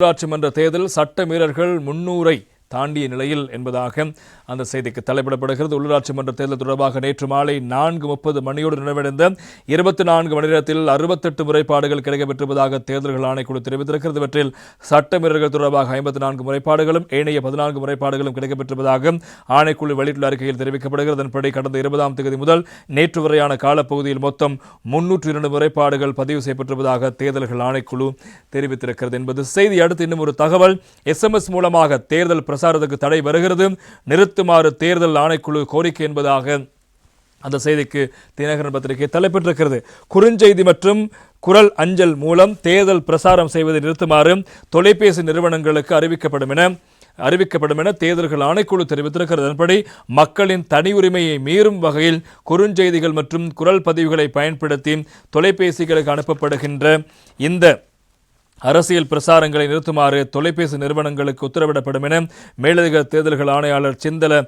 உள்ளாட்சி மன்ற தேர்தல் சட்ட மீறல்கள் முன்னூரை தாண்டிய நிலையில் என்பதாக அந்த செய்திக்கு தலைப்பிடப்படுகிறது. உள்ளாட்சி மன்ற தேர்தல் தொடர்பாக நேற்று மாலை நான்கு முப்பது மணியோடு நிறைவடைந்த இருபத்தி நான்கு மணி நேரத்தில் அறுபத்தெட்டு முறைப்பாடுகள் கிடைக்கப்பெற்றிருப்பதாக தேர்தல்கள் ஆணைக்குழு தெரிவித்திருக்கிறது. இவற்றில் சட்டமீறல்கள் தொடர்பாக ஐம்பத்தி நான்கு முறைப்பாடுகளும் ஏனைய பதினான்கு முறைப்பாடுகளும் கிடைக்கப்பெற்றிருப்பதாக ஆணைக்குழு வெளியிட்டுள்ள அறிக்கையில் தெரிவிக்கப்படுகிறது. அதன்படி கடந்த இருபதாம் தேதி முதல் நேற்று வரையான காலப்பகுதியில் மொத்தம் முன்னூற்றி இரண்டு முறைப்பாடுகள் பதிவு செய்யப்பட்டிருப்பதாக தேர்தல்கள் ஆணைக்குழு தெரிவித்திருக்கிறது. என்பது செய்தி. அடுத்து இன்னும் ஒரு தகவல். எஸ்எம்எஸ் மூலமாக தேர்தல் பிரசாரத்துக்கு தடை வருகிறது. நிறுத்துமாறு தேர்தல் ஆணைக்குழு கோரிக்கை என்பதாக அந்த செய்திக்கு தினகரன் பத்திரிகை தலைப்பெற்றிருக்கிறது குறுஞ்செய்தி மற்றும் குரல் அஞ்சல் மூலம் தேர்தல் பிரசாரம் செய்வதை நிறுத்துமாறு தொலைபேசி நிறுவனங்களுக்கு அறிவிக்கப்படும் என அறிவிக்கப்படும் என தேர்தல்கள் ஆணைக்குழு தெரிவித்திருக்கிறது. அதன்படி மக்களின் தனி உரிமையை மீறும் வகையில் குறுஞ்செய்திகள் மற்றும் குரல் பதிவுகளை பயன்படுத்தி தொலைபேசிகளுக்கு அனுப்பப்படுகின்ற இந்த அரசியல் பிரசாரங்களை நிறுத்துமாறு தொலைபேசி நிறுவனங்களுக்கு உத்தரவிடப்படும் என மேலதிக தேர்தல்கள் ஆணையாளர் சிந்தல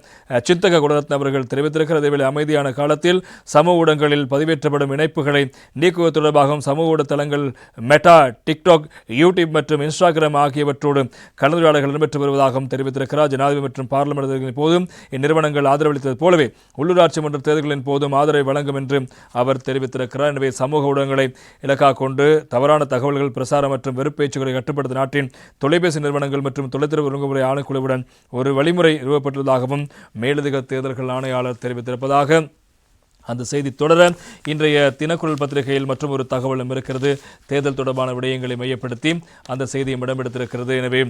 சிந்தக குணரத்ன அவர்கள் தெரிவித்திருக்கிறது. இதேவேளை அமைதியான காலத்தில் சமூக ஊடகங்களில் பதிவேற்றப்படும் இணைப்புகளை நீக்குவது தொடர்பாகவும் சமூக ஊடகத்தளங்கள் மெட்டா டிக்டாக் யூடியூப் மற்றும் இன்ஸ்டாகிராம் ஆகியவற்றோடு கலந்துரையாடல்கள் இடம்பெற்று வருவதாகவும் தெரிவித்திருக்கிறார். ஜனாதிபதி மற்றும் பார்லிமெண்ட் தேர்தலின் போதும் இந்நிறுவனங்கள் ஆதரவளித்தது போலவே உள்ளூராட்சி மன்ற தேர்தல்களின் போதும் ஆதரவை வழங்கும் என்று அவர் தெரிவித்திருக்கிறார். எனவே சமூக ஊடகங்களை இலக்காக கொண்டு தவறான தகவல்கள் பிரசாரம் மற்றும் வெறுப்பேச்சுகளை கட்டுப்படுத்த நாட்டின் தொலைபேசி நிறுவனங்கள் மற்றும் தொலைத்தொடர்பு ஒழுங்குமுறை ஆணைக்குழுவுடன் ஒரு வழிமுறை நிறுவப்பட்டுள்ளதாகவும் மேலதிக தேர்தல்கள் ஆணையாளர் தெரிவித்திருப்பதாக அந்த செய்தி தொடர இன்றைய தினக்குரல் பத்திரிகையில் மற்றும் ஒரு தகவலும் இருக்கிறது. தேர்தல் தொடர்பான விடயங்களை மையப்படுத்தி அந்த செய்தியும் இடம்பெடுத்திருக்கிறது. எனவே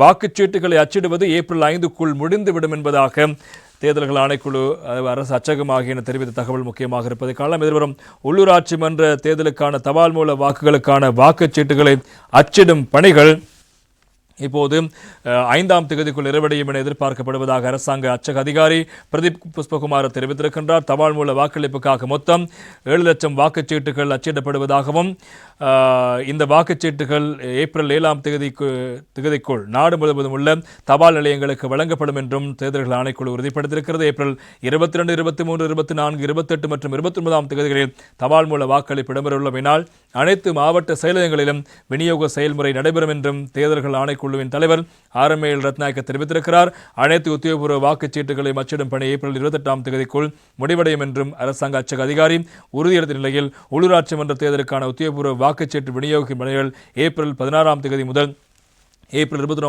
வாக்குச்சீட்டுகளை அச்சிடுவது ஏப்ரல் ஐந்துக்குள் முடிந்துவிடும் என்பதாக தேர்தல்கள் ஆணைக்குழு அரசு அச்சகம் ஆகியன தெரிவித்த தகவல் முக்கியமாக இருப்பதை காணலாம். எதிர்வரும் உள்ளூராட்சி மன்ற தேர்தலுக்கான தபால் மூல வாக்குகளுக்கான வாக்குச்சீட்டுகளை அச்சிடும் பணிகள் இப்போது ஐந்தாம் தேதிக்குள் நிறைவடையும் என எதிர்பார்க்கப்படுவதாக அரசாங்க அச்சக அதிகாரி பிரதீப் புஷ்பகுமார் தெரிவித்திருக்கின்றார். தபால் மூல வாக்களிப்புக்காக மொத்தம் ஏழு லட்சம் வாக்குச்சீட்டுகள் அச்சிடப்படுவதாகவும் இந்த வாக்குச்சீட்டுகள் ஏப்ரல் ஏழாம் தேதிக்கு தேதிக்குள் நாடு முழுவதும் உள்ள தபால் நிலையங்களுக்கு வழங்கப்படும் என்றும் தேர்தல்கள் ஆணைக்குழு உறுதிப்படுத்தியிருக்கிறது. ஏப்ரல் இருபத்தி ரெண்டு இருபத்தி மூன்று இருபத்தி நான்கு இருபத்தெட்டு மற்றும் இருபத்தி ஒன்பதாம் தேதிகளில் தபால் மூல வாக்களிப்பு இடம்பெறவுள்ளமையினால் அனைத்து மாவட்ட செயலகங்களிலும் விநியோக செயல்முறை நடைபெறும் என்றும் தேர்தல்கள் குழுவின் தலைவர் ஆர் எம் எல் ரத்நாயக்க தெரிவித்திருக்கிறார். அனைத்து உத்தியோகபூர்வ வாக்குச்சீட்டுகளை அச்சிடும் பணி ஏப்ரல் இருபத்தெட்டாம் தேதிக்குள் முடிவடையும் என்றும் அரசாங்க அச்சக அதிகாரி உறுதியளித்த நிலையில் உள்ளூராட்சி மன்ற தேர்தலுக்கான உத்தியோகபூர்வ வாக்குச்சீட்டு விநியோகிக்கும் பணிகள் ஏப்ரல் பதினாறாம் தேதி முதல் ஏப்ரல் இருபத்தி